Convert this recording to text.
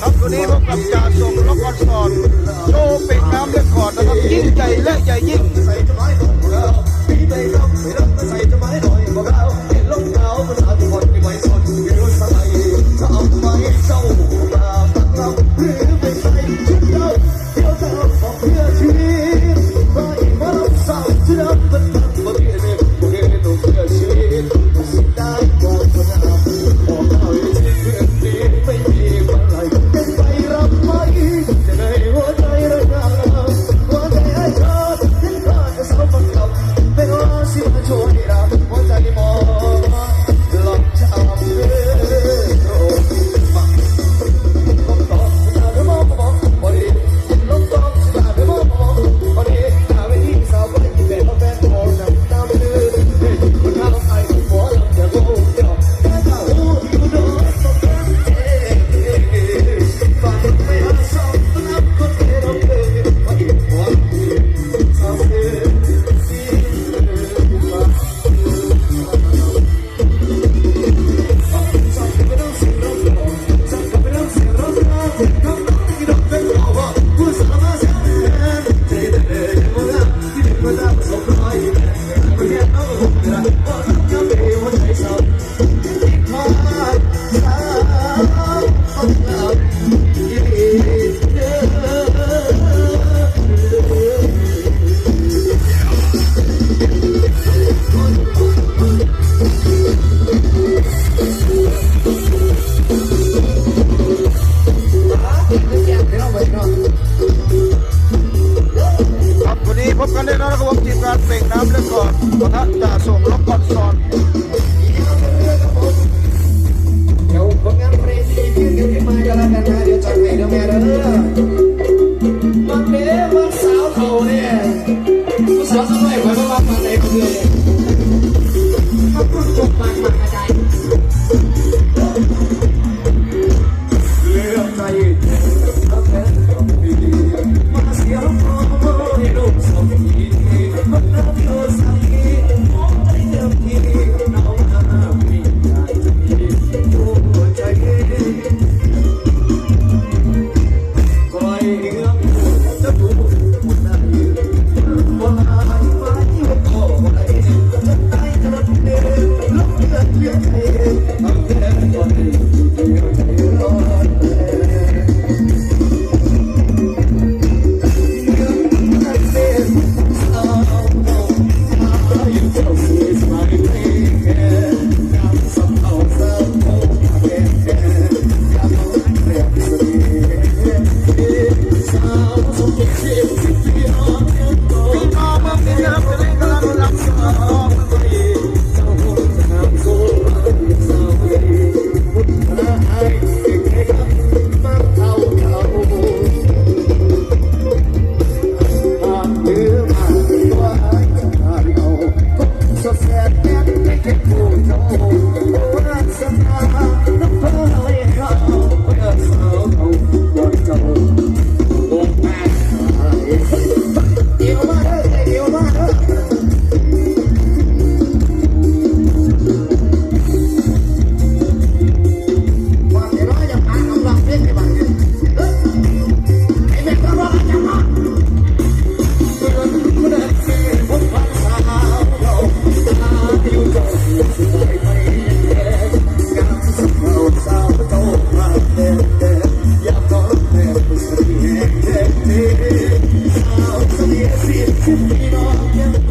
ครับตัวนี้พวกับจ่าชมนครสอนรค์โชว์เป็นน้ำและอขอดนะครับยิ่งใหญ่และใหญ่ยิ่ง ตอนนั้นจะส่งล็อกกอนซอนเดี๋ยวผลงานเพลงที่ขึ้นอยู่ที่ไม้ก็แล้วนนะเดี๋ยวจัดให้ดี๋แม่เด้อมันเด้อมันสาวเขาเนี่ยผู้สาวไมัยไว้ประมาณไหนคนเดียว YouTube. Freedom.